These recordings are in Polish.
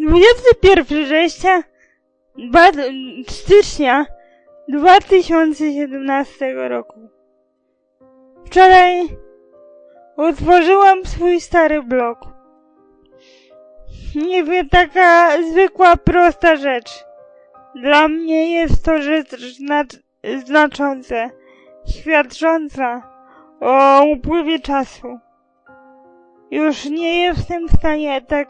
21 września, dwa- stycznia 2017 roku. Wczoraj otworzyłam swój stary blog. Wiem, taka zwykła, prosta rzecz. Dla mnie jest to rzecz znacz- znacząca, świadcząca o upływie czasu. Już nie jestem w stanie tak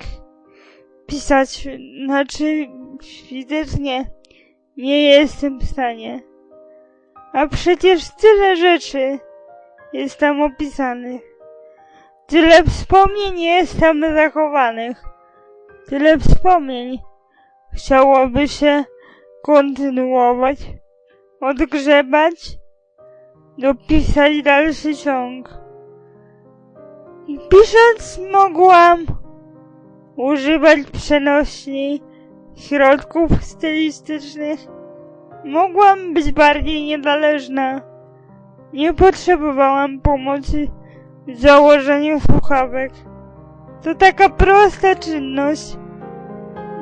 pisać, znaczy fizycznie nie jestem w stanie. A przecież tyle rzeczy jest tam opisanych. Tyle wspomnień jest tam zachowanych. Tyle wspomnień chciałoby się kontynuować, odgrzebać, dopisać dalszy ciąg. Pisząc mogłam używać przenośni środków stylistycznych. Mogłam być bardziej niezależna. Nie potrzebowałam pomocy w założeniu słuchawek. To taka prosta czynność,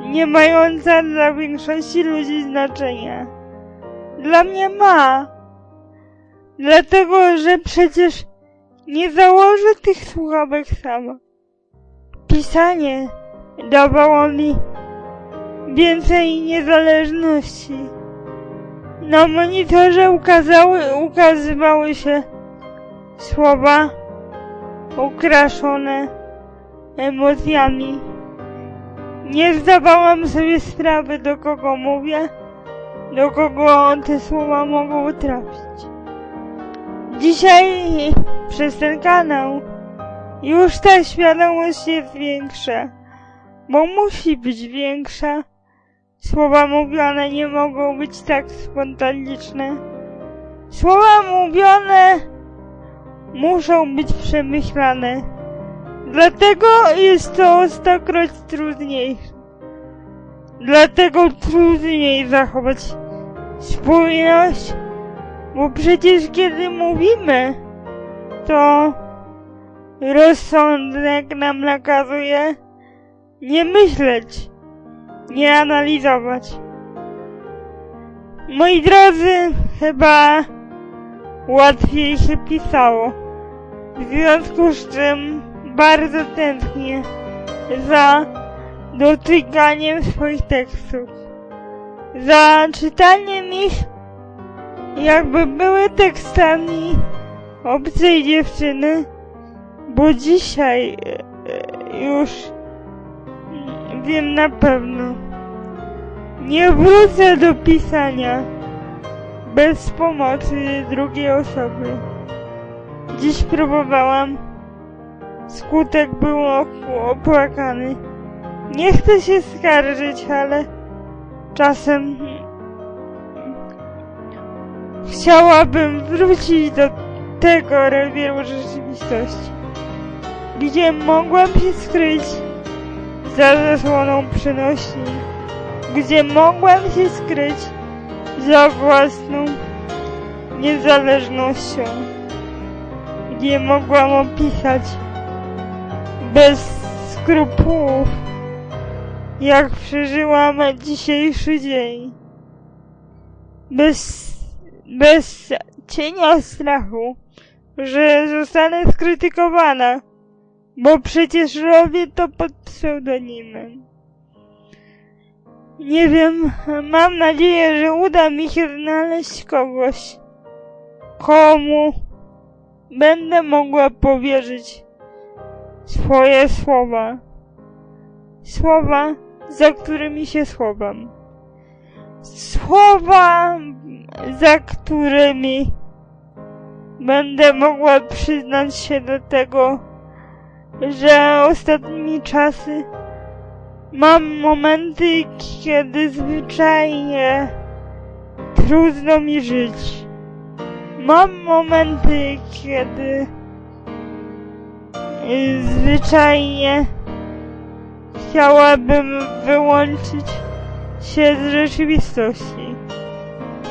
nie mająca dla większości ludzi znaczenia. Dla mnie ma. Dlatego, że przecież nie założę tych słuchawek sama. Pisanie dawało mi więcej niezależności. Na monitorze ukazały, ukazywały się słowa ukraszone emocjami. Nie zdawałam sobie sprawy, do kogo mówię, do kogo te słowa mogą trafić. Dzisiaj przez ten kanał już ta świadomość jest większa, bo musi być większa. Słowa mówione nie mogą być tak spontaniczne. Słowa mówione muszą być przemyślane. Dlatego jest to stokroć trudniejsze. Dlatego trudniej zachować spójność, bo przecież kiedy mówimy, to rozsądek nam nakazuje nie myśleć, nie analizować. Moi drodzy, chyba łatwiej się pisało. W związku z czym bardzo tęsknię za dotykaniem swoich tekstów. Za czytaniem ich jakby były tekstami obcej dziewczyny, bo dzisiaj e, już wiem na pewno. Nie wrócę do pisania bez pomocy drugiej osoby. Dziś próbowałam. Skutek był op- opłakany. Nie chcę się skarżyć, ale czasem chciałabym wrócić do tego rewieru rzeczywistości, gdzie mogłam się skryć za zasłoną przenośni, gdzie mogłam się skryć za własną niezależnością, gdzie mogłam opisać bez skrupułów, jak przeżyłam dzisiejszy dzień. Bez, bez cienia strachu, że zostanę skrytykowana, bo przecież robię to pod pseudonimem. Nie wiem, mam nadzieję, że uda mi się znaleźć kogoś, komu będę mogła powierzyć swoje słowa. Słowa, za którymi się schowam. Słowa, za którymi będę mogła przyznać się do tego, że ostatnimi czasy mam momenty, kiedy zwyczajnie trudno mi żyć. Mam momenty, kiedy y, zwyczajnie chciałabym wyłączyć się z rzeczywistości.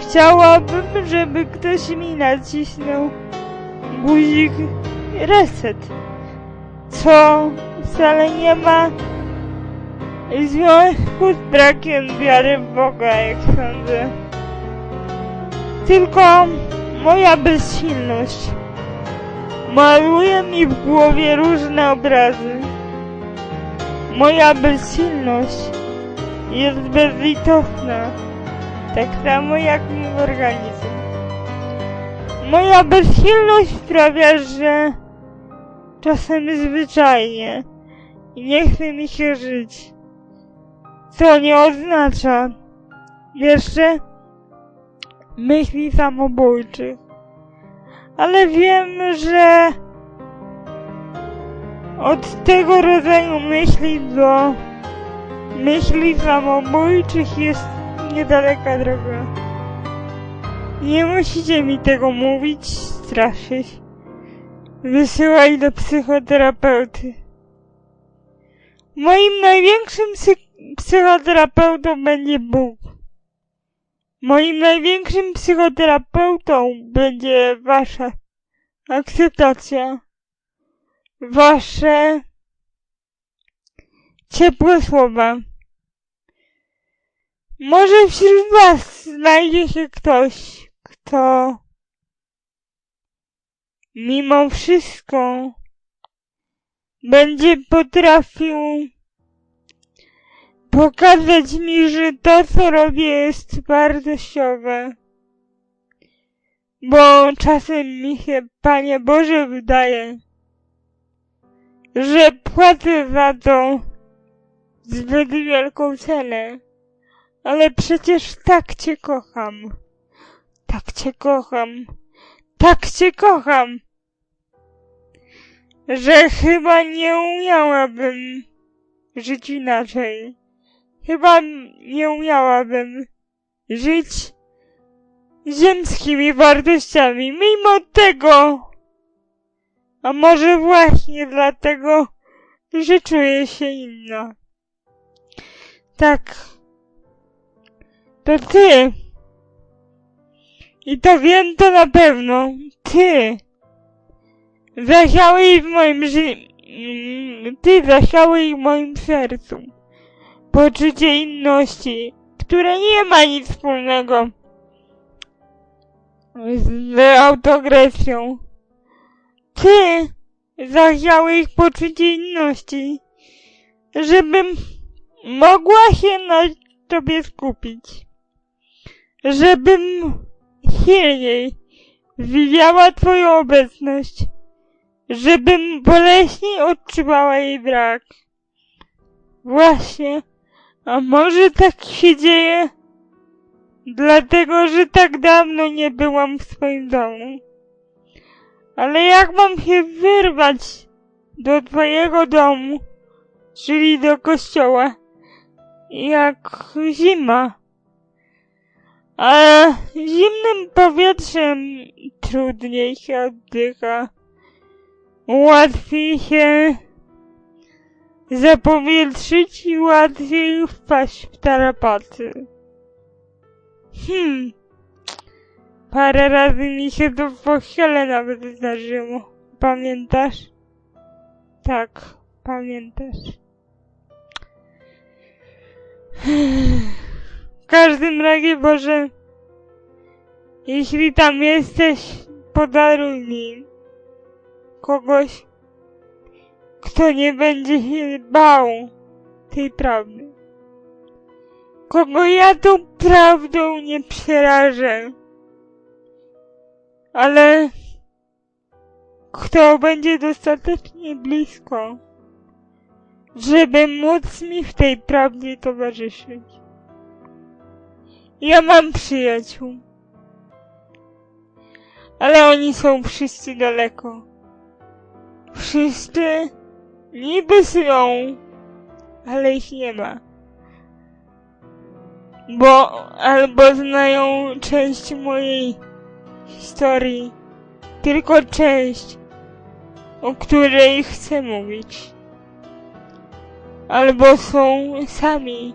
Chciałabym, żeby ktoś mi nacisnął guzik reset, co wcale nie ma związku z brakiem wiary w Boga, jak sądzę. Tylko moja bezsilność maluje mi w głowie różne obrazy. Moja bezsilność jest bezlitosna, tak samo jak mój organizm. Moja bezsilność sprawia, że czasem zwyczajnie nie chce mi się żyć. Co nie oznacza jeszcze myśli samobójczych. Ale wiem, że od tego rodzaju myśli do myśli samobójczych jest niedaleka droga. Nie musicie mi tego mówić, straszyć. Wysyłaj do psychoterapeuty. Moim największym psy- psychoterapeutą będzie Bóg. Moim największym psychoterapeutą będzie wasza akceptacja. Wasze ciepłe słowa. Może wśród was znajdzie się ktoś, kto mimo wszystko będzie potrafił pokazać mi, że to, co robię, jest wartościowe. Bo czasem mi się, Panie Boże, wydaje, że płacę za to zbyt wielką cenę. Ale przecież tak Cię kocham. Tak Cię kocham. Tak Cię kocham. Że chyba nie umiałabym żyć inaczej. Chyba nie umiałabym żyć ziemskimi wartościami. Mimo tego, a może właśnie dlatego, że czuję się inna. Tak. To ty. I to wiem to na pewno. Ty. Zasiałeś w moim ży... mm, Ty zasiałeś w moim sercu. Poczucie inności, które nie ma nic wspólnego z autoagresją. Ty zasiałeś poczucie inności, żebym mogła się na tobie skupić. Żebym silniej widziała twoją obecność. Żebym boleśnie odczuwała jej brak. Właśnie. A może tak się dzieje? Dlatego, że tak dawno nie byłam w swoim domu. Ale jak mam się wyrwać do twojego domu, czyli do kościoła, jak zima? A zimnym powietrzem trudniej się oddycha. Łatwiej się zapowietrzyć i łatwiej wpaść w tarapaty. Hmm. Parę razy mi się to w pochciele nawet zdarzyło. Pamiętasz? Tak, pamiętasz. Każdym razie, Boże, jeśli tam jesteś, podaruj mi kogoś, kto nie będzie się bał tej prawdy. Kogo ja tą prawdą nie przerażę. Ale kto będzie dostatecznie blisko, żeby móc mi w tej prawdzie towarzyszyć. Ja mam przyjaciół, ale oni są wszyscy daleko. Wszyscy niby są, ale ich nie ma. Bo albo znają część mojej historii, tylko część, o której chcę mówić. Albo są sami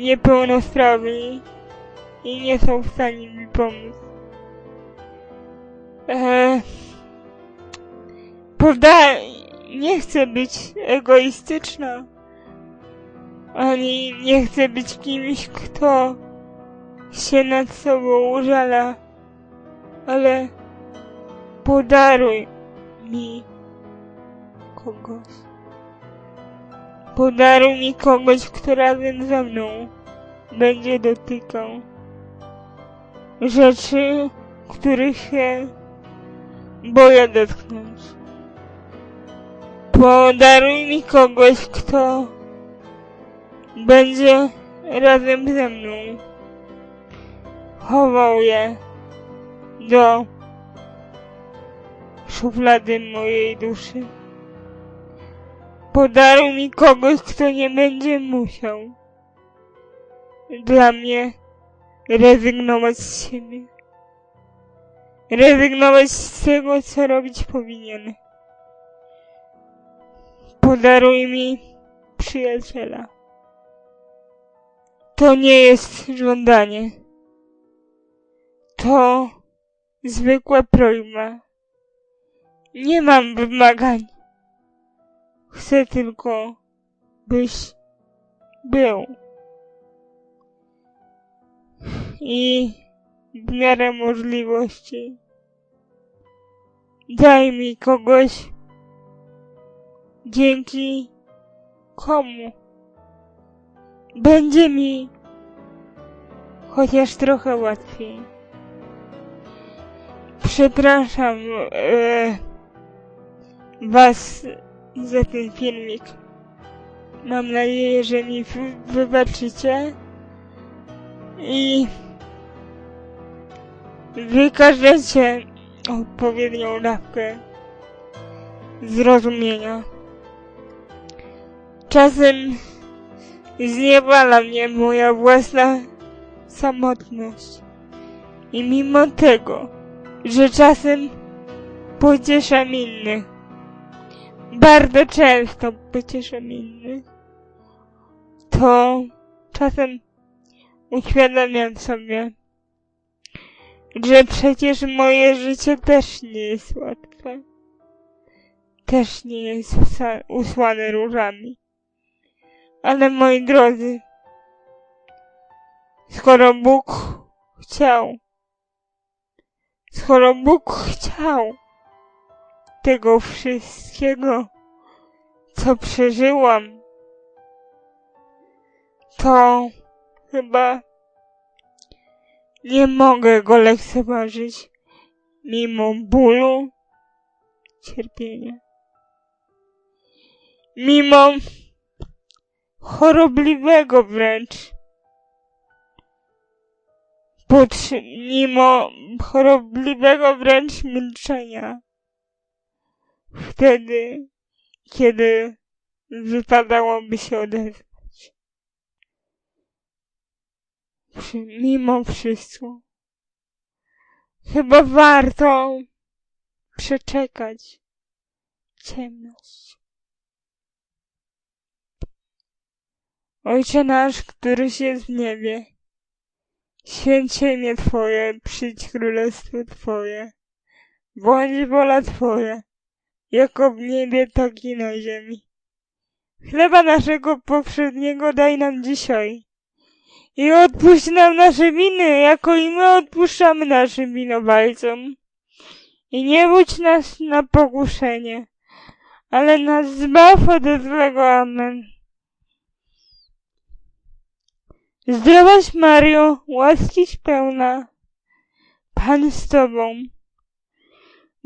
niepełnosprawni i nie są w stanie mi pomóc. Eee, poda... Nie chcę być egoistyczna, ani nie chcę być kimś, kto się nad sobą użala, ale podaruj mi kogoś. Podaruj mi kogoś, kto razem ze mną będzie dotykał rzeczy, których się boję dotknąć. Podaruj mi kogoś, kto będzie razem ze mną chował je do szuflady mojej duszy. Podaruj mi kogoś, kto nie będzie musiał dla mnie rezygnować z siebie. Rezygnować z tego, co robić powinien. Podaruj mi przyjaciela. To nie jest żądanie. To zwykła prośba. Nie mam wymagań. Chcę tylko, byś był. I w miarę możliwości daj mi kogoś, dzięki komu będzie mi chociaż trochę łatwiej. Przepraszam e, Was za ten filmik. Mam nadzieję, że mi wy- wybaczycie i wykażecie odpowiednią dawkę zrozumienia. Czasem zniewala mnie moja własna samotność. I mimo tego, że czasem pocieszam innych, bardzo często pocieszam innych, to czasem uświadamiam sobie, że przecież moje życie też nie jest łatwe. Też nie jest usłane różami. Ale moi drodzy, skoro Bóg chciał, skoro Bóg chciał tego wszystkiego, co przeżyłam, to chyba nie mogę go lekceważyć mimo bólu, cierpienia. Mimo chorobliwego wręcz. Potrzy- mimo chorobliwego wręcz milczenia. Wtedy, kiedy wypadałoby się odezwać. Mimo wszystko. Chyba warto przeczekać ciemność. Ojcze nasz, któryś jest w niebie, święcie imię Twoje, przyjdź królestwo Twoje, bądź wola Twoja, jako w niebie, tak i na ziemi. Chleba naszego powszedniego daj nam dzisiaj i odpuść nam nasze winy, jako i my odpuszczamy naszym winowajcom. I nie budź nas na pokuszenie, ale nas zbaw od złego. Amen. Zdrowaś Mario, łaskiś pełna, Pan z Tobą.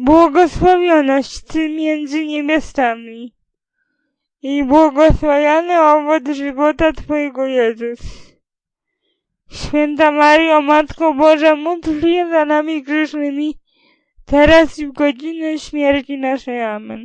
Błogosławionaś Ty między niewiastami i błogosławiony owoc żywota Twojego Jezus. Święta Mario, Matko Boża, módl się za nami grzesznymi, teraz i w godzinę śmierci naszej. Amen.